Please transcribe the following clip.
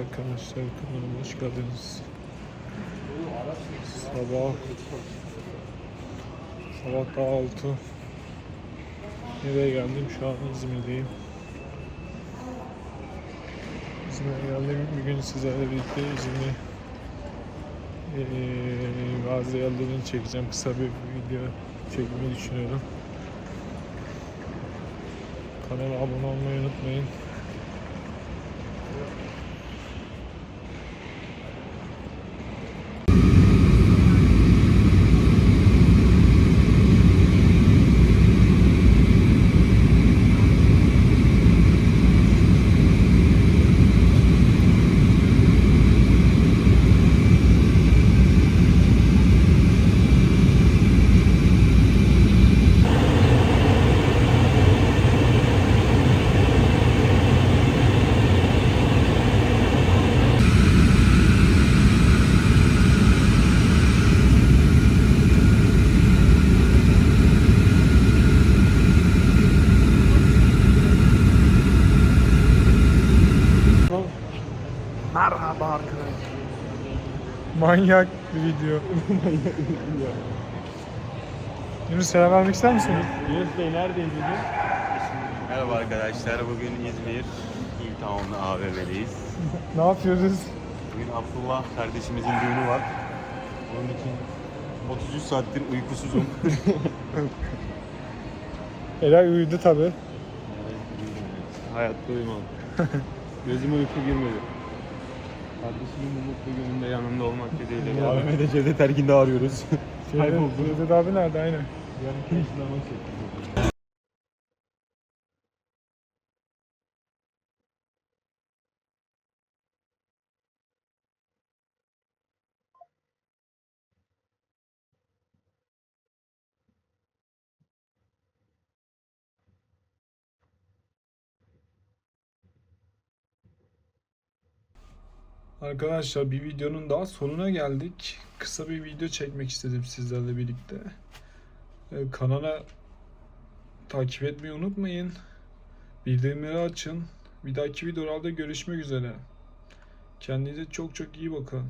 arkadaşlar kanalıma hoş geldiniz. Sabah Sabah daha 6 Nereye geldim? Şu an İzmir'deyim. İzmir'e geldim. Bugün sizlerle birlikte İzmir'e eee bazı yerlerini çekeceğim. Kısa bir video çekmeyi düşünüyorum. Kanala abone olmayı unutmayın. Arkadaşlar. Manyak bir video. Yunus selam vermek ister misin? Yunus Bey neredeyiz bugün? Merhaba arkadaşlar. Bugün İzmir Hilltown AVM'deyiz. ne yapıyoruz? Bugün Abdullah kardeşimizin düğünü var. Onun için 33 saattir uykusuzum. Eray uyudu tabi. Hayatta uyumadım. Gözüme uyku girmedi. Kardeşimin mutlu gününde yanında olmak dileğiyle. AVM'de Cevdet Erkin'de arıyoruz. Kayboldu. Cevdet abi nerede aynen. Yarın karşılama çekti. Arkadaşlar bir videonun daha sonuna geldik. Kısa bir video çekmek istedim sizlerle birlikte. Ee, kanala takip etmeyi unutmayın. Bildirimleri açın. Bir dahaki videolarda görüşmek üzere. Kendinize çok çok iyi bakın.